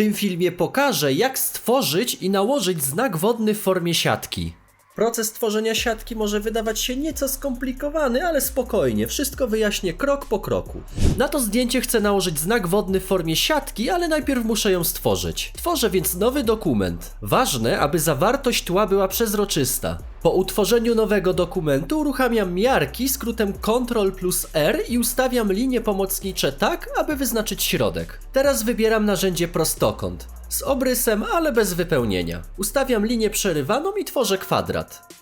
tym filmie pokażę, jak stworzyć i nałożyć znak wodny w formie siatki. Proces tworzenia siatki może wydawać się nieco skomplikowany, ale spokojnie, wszystko wyjaśnię krok po kroku. Na to zdjęcie chcę nałożyć znak wodny w formie siatki, ale najpierw muszę ją stworzyć. Tworzę więc nowy dokument. Ważne, aby zawartość tła była przezroczysta. Po utworzeniu nowego dokumentu uruchamiam miarki skrótem Ctrl plus R i ustawiam linie pomocnicze tak, aby wyznaczyć środek. Teraz wybieram narzędzie prostokąt. Z obrysem, ale bez wypełnienia. Ustawiam linię przerywaną i tworzę kwadrat.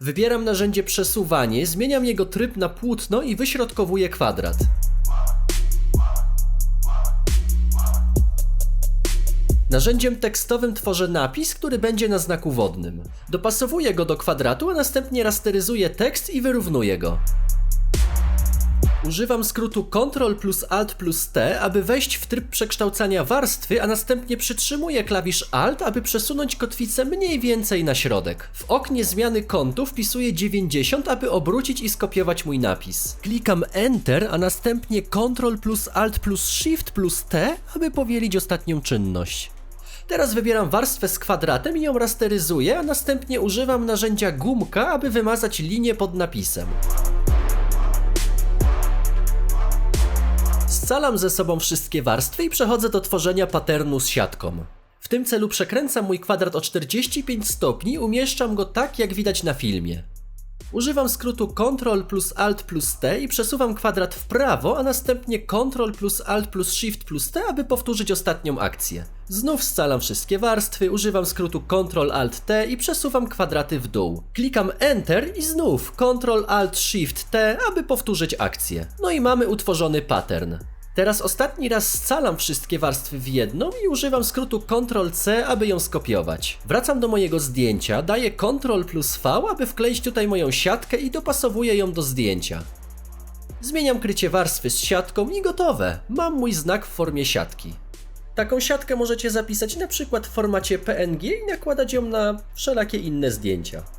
Wybieram narzędzie przesuwanie, zmieniam jego tryb na płótno i wyśrodkowuję kwadrat. Narzędziem tekstowym tworzę napis, który będzie na znaku wodnym. Dopasowuję go do kwadratu, a następnie rasteryzuję tekst i wyrównuję go. Używam skrótu Ctrl plus Alt plus T, aby wejść w tryb przekształcania warstwy, a następnie przytrzymuję klawisz Alt, aby przesunąć kotwicę mniej więcej na środek. W oknie zmiany kątu wpisuję 90, aby obrócić i skopiować mój napis. Klikam Enter, a następnie Ctrl plus Alt plus Shift plus T, aby powielić ostatnią czynność. Teraz wybieram warstwę z kwadratem i ją rasteryzuję, a następnie używam narzędzia gumka, aby wymazać linię pod napisem. Scalam ze sobą wszystkie warstwy i przechodzę do tworzenia patternu z siatką. W tym celu przekręcam mój kwadrat o 45 stopni i umieszczam go tak, jak widać na filmie. Używam skrótu Ctrl plus Alt plus T i przesuwam kwadrat w prawo, a następnie Ctrl plus Alt plus Shift plus T, aby powtórzyć ostatnią akcję. Znów scalam wszystkie warstwy, używam skrótu Ctrl Alt T i przesuwam kwadraty w dół. Klikam Enter i znów Ctrl Alt Shift T, aby powtórzyć akcję. No i mamy utworzony pattern. Teraz ostatni raz scalam wszystkie warstwy w jedną i używam skrótu Ctrl-C, aby ją skopiować. Wracam do mojego zdjęcia, daję Ctrl plus V, aby wkleić tutaj moją siatkę i dopasowuję ją do zdjęcia. Zmieniam krycie warstwy z siatką i gotowe. Mam mój znak w formie siatki. Taką siatkę możecie zapisać na przykład w formacie PNG i nakładać ją na wszelakie inne zdjęcia.